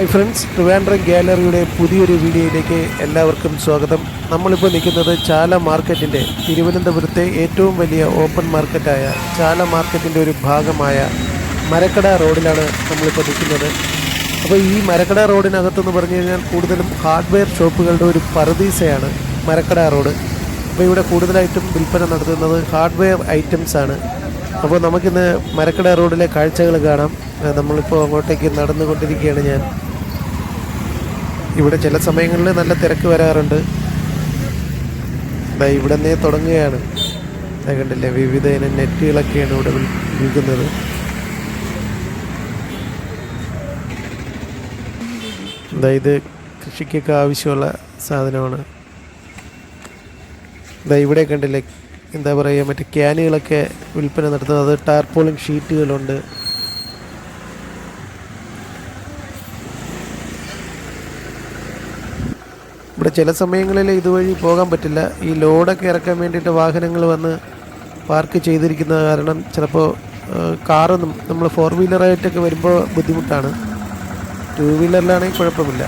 Hi friends Trivandrum ഗാലറിയുടെ പുതിയൊരു വീഡിയോയിലേക്ക് എല്ലാവർക്കും സ്വാഗതം. നമ്മളിപ്പോൾ നിൽക്കുന്നത് ചാല മാർക്കറ്റിന്റെ തിരുവനന്തപുരത്തെ ഏറ്റവും വലിയ ഓപ്പൺ മാർക്കറ്റായ ചാല മാർക്കറ്റിന്റെ ഒരു ഭാഗമായ മരക്കട റോഡിലാണ് നമ്മളിപ്പോൾ നിൽക്കുന്നത്. അപ്പോൾ ഈ മരക്കട റോഡിനകത്തെന്ന് പറഞ്ഞു കഴിഞ്ഞാൽ കൂടുതലും ഹാർഡ്വെയർ ഷോപ്പുകളുടെ ഒരു പറദീസയാണ് മരക്കട റോഡ്. അപ്പോൾ ഇവിടെ കൂടുതലായിട്ടും വിൽപ്പന നടത്തുന്നത് ഹാർഡ്വെയർ ഐറ്റംസ് ആണ്. അപ്പോൾ നമുക്കിന്ന് മരക്കട റോഡിലെ കാഴ്ചകൾ കാണാം. നമ്മളിപ്പോൾ അങ്ങോട്ടേക്ക് നടന്നുകൊണ്ടിരിക്കുകയാണ് ഞാൻ. ഇവിടെ ചില സമയങ്ങളിൽ നല്ല തിരക്ക് വരാറുണ്ട്. ദാ ഇവിടെ നിന്നേ തുടങ്ങുകയാണ്. കണ്ടില്ലേ വിവിധ ഇനം നെറ്റുകളൊക്കെയാണ് ഇവിടെ വിൽ- വിൽക്കുന്നത്. അതായത് ഇത് കൃഷിക്കൊക്കെ ആവശ്യമുള്ള സാധനമാണ്. ദാ ഇവിടെ കണ്ടില്ലേ എന്താ പറയുക മറ്റേ ക്യാനുകളൊക്കെ വിൽപ്പന നടത്തുന്നത്. ടാർപോളിംഗ് ഷീറ്റുകളുണ്ട്. ഇവിടെ ചില സമയങ്ങളിൽ ഇതുവഴി പോകാൻ പറ്റില്ല. ഈ ലോഡൊക്കെ ഇറക്കാൻ വേണ്ടിയിട്ട് വാഹനങ്ങൾ വന്ന് പാർക്ക് ചെയ്തിരിക്കുന്ന കാരണം ചിലപ്പോൾ കാറൊന്നും നമ്മൾ ഫോർ വീലറായിട്ടൊക്കെ വരുമ്പോൾ ബുദ്ധിമുട്ടാണ്. ടു വീലറിലാണെങ്കിൽ കുഴപ്പമില്ല.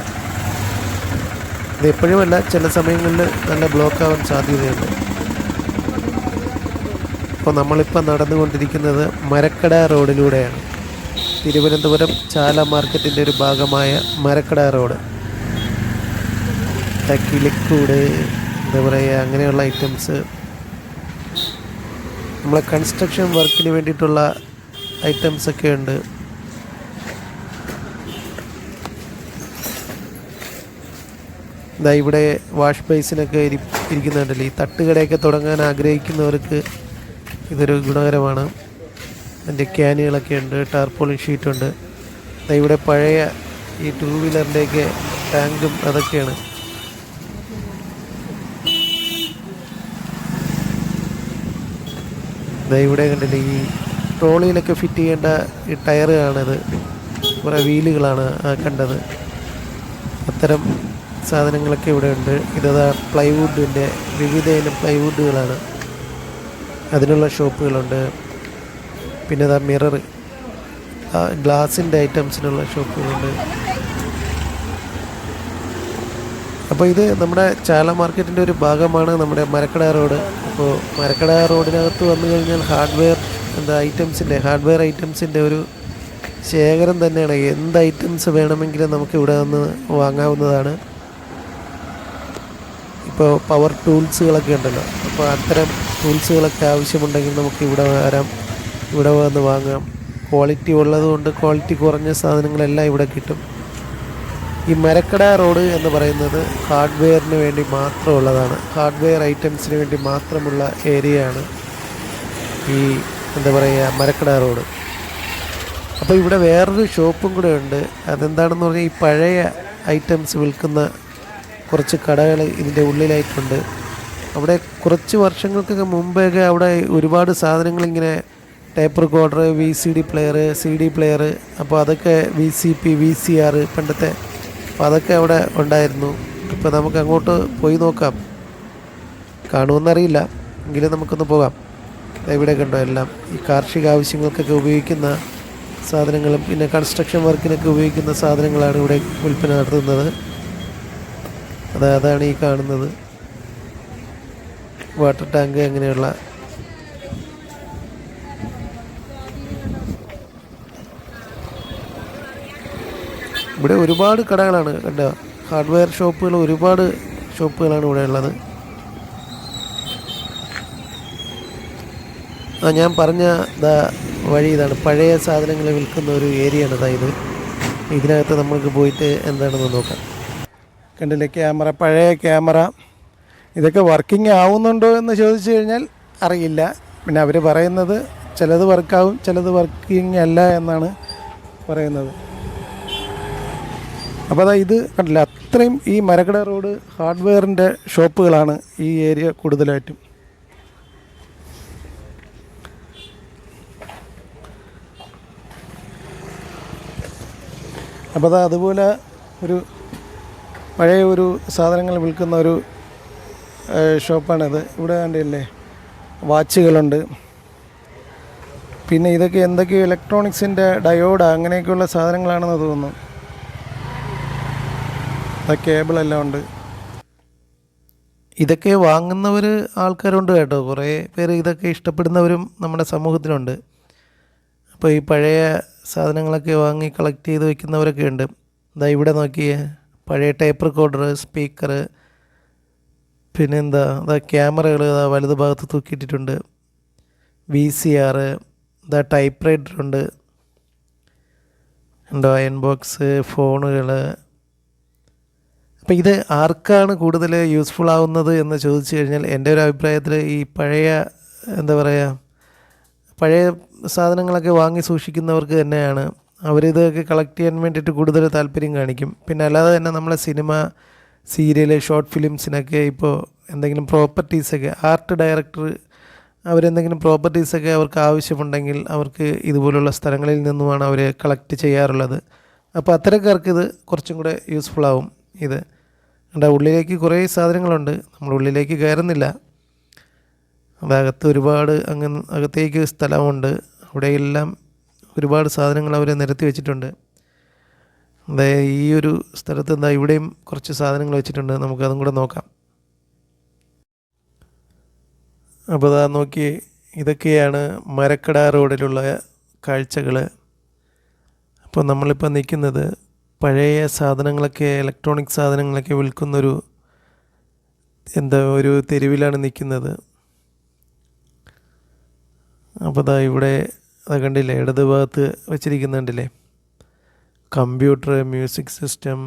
ഇത് എപ്പോഴുമല്ല ചില സമയങ്ങളിൽ നല്ല ബ്ലോക്ക് ആവാൻ സാധ്യതയുണ്ട്. അപ്പോൾ നമ്മളിപ്പോൾ നടന്നുകൊണ്ടിരിക്കുന്നത് മരക്കട റോഡിലൂടെയാണ്. തിരുവനന്തപുരം ചാല മാർക്കറ്റിന്റെ ഒരു ഭാഗമായ മരക്കട റോഡ്. കിളിക്കൂട് എന്താ പറയുക അങ്ങനെയുള്ള ഐറ്റംസ് നമ്മളെ കൺസ്ട്രക്ഷൻ വർക്കിന് വേണ്ടിയിട്ടുള്ള ഐറ്റംസ് ഒക്കെ ഉണ്ട്. ഇതാ ഇവിടെ വാഷ് ബേസിനൊക്കെ ഇരി ഇരിക്കുന്നുണ്ടല്ലോ. ഈ തട്ടുകടയൊക്കെ തുടങ്ങാൻ ആഗ്രഹിക്കുന്നവർക്ക് ഇതൊരു ഗുണകരമാണ്. അതിന്റെ ക്യാനുകളൊക്കെ ഉണ്ട് ടാർപോളിൻ ഷീറ്റുണ്ട് ഇവിടെ പഴയ ഈ ടൂ വീലറിന്റെയൊക്കെ ടാങ്കും അതൊക്കെയാണ്. ഇവിടെ കണ്ടില്ലേ ഈ ട്രോളിയിലൊക്കെ ഫിറ്റ് ചെയ്യേണ്ട ഈ ടയറുകളാണിത്. കുറേ വീലുകളാണ് കണ്ടത്. അത്തരം സാധനങ്ങളൊക്കെ ഇവിടെ ഉണ്ട്. ഇതാ പ്ലൈവുഡിന്റെ വിവിധ ഇനം പ്ലൈവുഡുകളാണ്. അതിനുള്ള ഷോപ്പുകളുണ്ട്. പിന്നെ ഇതാ മിറർ ഗ്ലാസിന്റെ ഐറ്റംസിനുള്ള ഷോപ്പുകളുണ്ട്. അപ്പോൾ ഇത് നമ്മുടെ ചാല മാർക്കറ്റിന്റെ ഒരു ഭാഗമാണ് നമ്മുടെ മരക്കട റോഡ്. അപ്പോൾ മരക്കട റോഡിനകത്ത് വന്നു കഴിഞ്ഞാൽ ഹാർഡ്വെയർ എന്താ ഐറ്റംസിന്റെ ഹാർഡ്വെയർ ഐറ്റംസിന്റെ ഒരു ശേഖരം തന്നെയാണ്. എന്ത് ഐറ്റംസ് വേണമെങ്കിലും നമുക്ക് ഇവിടെ നിന്ന് വാങ്ങാവുന്നതാണ്. ഇപ്പോൾ പവർ ടൂൾസുകളൊക്കെ ഉണ്ടല്ലോ. അപ്പോൾ അത്തരം ടൂൾസുകളൊക്കെ ആവശ്യമുണ്ടെങ്കിൽ നമുക്ക് ഇവിടെ വരാം. ഇവിടെ വന്ന് വാങ്ങാം. ക്വാളിറ്റി ഉള്ളതുകൊണ്ട് ക്വാളിറ്റി കുറഞ്ഞ സാധനങ്ങളെല്ലാം ഇവിടെ കിട്ടും. ഈ മരക്കട റോഡ് എന്ന് പറയുന്നത് ഹാർഡ്വെയറിന് വേണ്ടി മാത്രമുള്ളതാണ്. ഹാർഡ്വെയർ ഐറ്റംസിന് വേണ്ടി മാത്രമുള്ള ഏരിയയാണ് ഈ എന്താ പറയുക മരക്കട റോഡ്. അപ്പോൾ ഇവിടെ വേറൊരു ഷോപ്പും കൂടെ ഉണ്ട്. അതെന്താണെന്ന് പറഞ്ഞാൽ ഈ പഴയ ഐറ്റംസ് വിൽക്കുന്ന കുറച്ച് കടകൾ ഇതിന്റെ ഉള്ളിലായിട്ടുണ്ട്. അവിടെ കുറച്ച് വർഷങ്ങൾക്കൊക്കെ മുമ്പേക്ക് അവിടെ ഒരുപാട് സാധനങ്ങൾ ഇങ്ങനെ tape recorder V C D player C D player അപ്പോൾ അതൊക്കെ V C P V C R പണ്ടത്തെ അപ്പോൾ അതൊക്കെ അവിടെ ഉണ്ടായിരുന്നു. ഇപ്പോൾ നമുക്ക് അങ്ങോട്ട് പോയി നോക്കാം. കാണുമെന്നറിയില്ല. എങ്കിലും നമുക്കൊന്ന് പോകാം. ഇവിടെ കണ്ടോ എല്ലാം. ഈ കാർഷിക ആവശ്യങ്ങൾക്കൊക്കെ ഉപയോഗിക്കുന്ന സാധനങ്ങളും പിന്നെ കൺസ്ട്രക്ഷൻ വർക്കിനൊക്കെ ഉപയോഗിക്കുന്ന സാധനങ്ങളാണ് ഇവിടെ വിൽപ്പന നടത്തുന്നത്. അത് അതാണ് ഈ കാണുന്നത്. വാട്ടർ ടാങ്ക് അങ്ങനെയുള്ള ഇവിടെ ഒരുപാട് കടകളാണ് കണ്ട? ഹാർഡ്വെയർ ഷോപ്പുകൾ ഒരുപാട് ഷോപ്പുകളാണ് ഇവിടെ ഉള്ളത്. ആ ഞാൻ പറഞ്ഞ ഇതാ വഴി ഇതാണ്. പഴയ സാധനങ്ങൾ വിൽക്കുന്ന ഒരു ഏരിയ ആണ് ഇത്. ഇതിനകത്ത് നമുക്ക് പോയിട്ട് എന്താണെന്ന് നോക്കാം. കണ്ടില്ലേ ക്യാമറ? പഴയ ക്യാമറ. ഇതൊക്കെ വർക്കിംഗ് ആവുന്നുണ്ടോ എന്ന് ചോദിച്ചു കഴിഞ്ഞാൽ അറിയില്ല. പിന്നെ അവർ പറയുന്നത് ചിലത് വർക്കാവും ചിലത് വർക്കിംഗ് അല്ല എന്നാണ് പറയുന്നത്. അപ്പോൾ അതാ ഇത് കണ്ടില്ല? അത്രയും ഈ മരകട റോഡ് ഹാർഡ്വെയറിന്റെ ഷോപ്പുകളാണ് ഈ ഏരിയ കൂടുതലായിട്ടും. അപ്പോൾ അതാ അതുപോലെ ഒരു പഴയ ഒരു സാധനങ്ങൾ വിൽക്കുന്ന ഒരു ഷോപ്പാണിത്. ഇവിടെ കണ്ടില്ലേ? വാച്ചുകളുണ്ട്. പിന്നെ ഇതൊക്കെ എന്തൊക്കെയോ ഇലക്ട്രോണിക്സിന്റെ ഡയോഡ് അങ്ങനെയൊക്കെയുള്ള സാധനങ്ങളാണെന്ന് തോന്നുന്നു. കേബിളെല്ലാം ഉണ്ട്. ഇതൊക്കെ വാങ്ങുന്നവർ ആൾക്കാരുണ്ട് കേട്ടോ. കുറേ പേര് ഇതൊക്കെ ഇഷ്ടപ്പെടുന്നവരും നമ്മുടെ സമൂഹത്തിലുണ്ട്. അപ്പോൾ ഈ പഴയ സാധനങ്ങളൊക്കെ വാങ്ങി കളക്ട് ചെയ്ത് വെക്കുന്നവരൊക്കെ ഉണ്ട്. ഇതാ ഇവിടെ നോക്കിയേ. പഴയ ടേപ്പ് റെക്കോർഡർ സ്പീക്കർ പിന്നെന്താ? ഇതാ ക്യാമറകൾ ഇതാ വലതു ഭാഗത്ത് തൂക്കിയിട്ടിട്ടുണ്ട്. വി സി ആർ ഇതാ ടൈപ്പ് റൈറ്റർ ഉണ്ട്. ഉണ്ടോ അയൺ ബോക്സ് ഫോണുകൾ അപ്പോൾ ഇത് ആർക്കാണ് കൂടുതൽ യൂസ്ഫുൾ ആവുന്നത് എന്ന് ചോദിച്ചു കഴിഞ്ഞാൽ എന്റെ ഒരു അഭിപ്രായത്തിൽ ഈ പഴയ എന്താ പറയുക പഴയ സാധനങ്ങളൊക്കെ വാങ്ങി സൂക്ഷിക്കുന്നവർക്ക് തന്നെയാണ് അവരിതൊക്കെ കളക്ട് ചെയ്യാൻ വേണ്ടിയിട്ട് കൂടുതൽ താല്പര്യം കാണിക്കും. പിന്നെ അല്ലാതെ തന്നെ നമ്മളെ സിനിമ സീരിയൽ ഷോർട്ട് ഫിലിംസിനൊക്കെ ഇപ്പോൾ എന്തെങ്കിലും പ്രോപ്പർട്ടീസൊക്കെ ആർട്ട് ഡയറക്ടർ അവരെന്തെങ്കിലും പ്രോപ്പർട്ടീസൊക്കെ അവർക്ക് ആവശ്യമുണ്ടെങ്കിൽ അവർക്ക് ഇതുപോലുള്ള സ്ഥലങ്ങളിൽ നിന്നുമാണ് അവർ കളക്ട് ചെയ്യാറുള്ളത്. അപ്പോൾ അത്തരക്കാർക്ക് ഇത് കുറച്ചും കൂടെ യൂസ്ഫുൾ ആവും ഇത്. കണ്ട ഉള്ളിലേക്ക് കുറേ സാധനങ്ങളുണ്ട്. നമ്മൾ ഉള്ളിലേക്ക് കയറുന്നില്ല. അതകത്ത് ഒരുപാട് അങ്ങ് അകത്തേക്ക് സ്ഥലമുണ്ട്. അവിടെയെല്ലാം ഒരുപാട് സാധനങ്ങൾ അവർ നിരത്തി വെച്ചിട്ടുണ്ട്. എന്താ ഈ ഒരു സ്ഥലത്ത് എന്താ ഇവിടെയും കുറച്ച് സാധനങ്ങൾ വെച്ചിട്ടുണ്ട്. നമുക്കതും കൂടെ നോക്കാം. അപ്പോൾ അതാ നോക്കി ഇതൊക്കെയാണ് മരക്കട റോഡിലുള്ള കാഴ്ചകൾ അപ്പോൾ നമ്മളിപ്പോൾ നിൽക്കുന്നത് പഴയ സാധനങ്ങളൊക്കെ ഇലക്ട്രോണിക് സാധനങ്ങളൊക്കെ വിൽക്കുന്നൊരു എന്താ ഒരു തെരുവിലാണ് നിൽക്കുന്നത്. അപ്പോൾ ദാ ഇവിടെ അത് കണ്ടില്ലേ ഇടത് ഭാഗത്ത് വെച്ചിരിക്കുന്നുണ്ടല്ലേ? കമ്പ്യൂട്ടർ മ്യൂസിക് സിസ്റ്റം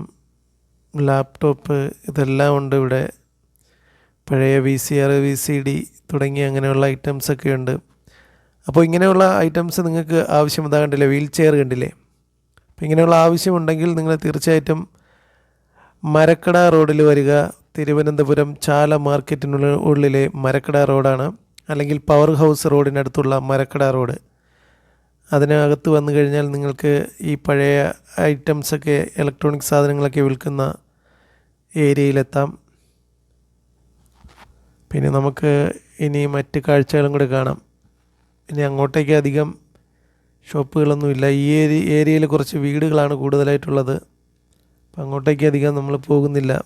ലാപ്ടോപ്പ് ഇതെല്ലാം ഉണ്ട് ഇവിടെ. പഴയ V C R V C D തുടങ്ങിയ അങ്ങനെയുള്ള ഐറ്റംസൊക്കെ ഉണ്ട്. അപ്പോൾ ഇങ്ങനെയുള്ള ഐറ്റംസ് നിങ്ങൾക്ക് ആവശ്യം കണ്ടില്ലേ വീൽ ചെയർ കണ്ടില്ലേ? അപ്പോൾ ഇങ്ങനെയുള്ള ആവശ്യമുണ്ടെങ്കിൽ നിങ്ങൾ തീർച്ചയായിട്ടും മരക്കട റോഡിൽ വരിക. തിരുവനന്തപുരം ചാല മാർക്കറ്റിനുള്ള ഉള്ളിലെ മരക്കട റോഡാണ്. അല്ലെങ്കിൽ പവർ ഹൗസ് റോഡിനടുത്തുള്ള മരക്കട റോഡ്. അതിനകത്ത് വന്നു കഴിഞ്ഞാൽ നിങ്ങൾക്ക് ഈ പഴയ ഐറ്റംസൊക്കെ ഇലക്ട്രോണിക് സാധനങ്ങളൊക്കെ വിൽക്കുന്ന ഏരിയയിലെത്താം. പിന്നെ നമുക്ക് ഇനി മറ്റ് കാഴ്ചകളും കൂടെ കാണാം. ഇനി അങ്ങോട്ടേക്ക് അധികം ഷോപ്പുകളൊന്നുമില്ല. ഈ ഏരി ഏരിയയിൽ കുറച്ച് വീടുകളാണ് കൂടുതലായിട്ടുള്ളത്. അപ്പം അങ്ങോട്ടേക്ക് അധികം നമ്മൾ പോകുന്നില്ല.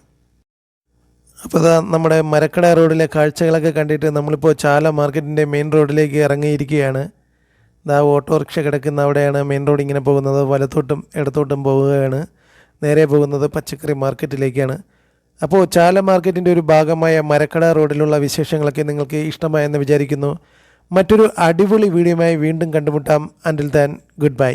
അപ്പോൾ ഇതാ നമ്മുടെ മരക്കട റോഡിലെ കാഴ്ചകളൊക്കെ കണ്ടിട്ട് നമ്മളിപ്പോൾ ചാല മാർക്കറ്റിന്റെ മെയിൻ റോഡിലേക്ക് ഇറങ്ങിയിരിക്കുകയാണ്. ഇതാ ഓട്ടോറിക്ഷ കിടക്കുന്ന അവിടെയാണ് മെയിൻ റോഡ് ഇങ്ങനെ പോകുന്നത്. വലത്തോട്ടും ഇടത്തോട്ടും പോവുകയാണ്. നേരെ പോകുന്നത് പച്ചക്കറി മാർക്കറ്റിലേക്കാണ്. അപ്പോൾ ചാല മാർക്കറ്റിന്റെ ഒരു ഭാഗമായ മരക്കട റോഡിലുള്ള വിശേഷങ്ങളൊക്കെ നിങ്ങൾക്ക് ഇഷ്ടമായെന്ന് വിചാരിക്കുന്നു. മറ്റൊരു അടിപൊളി വീഡിയോയുമായി വീണ്ടും കണ്ടുമുട്ടാം. അൻഡിൽ താൻ ഗുഡ് ബൈ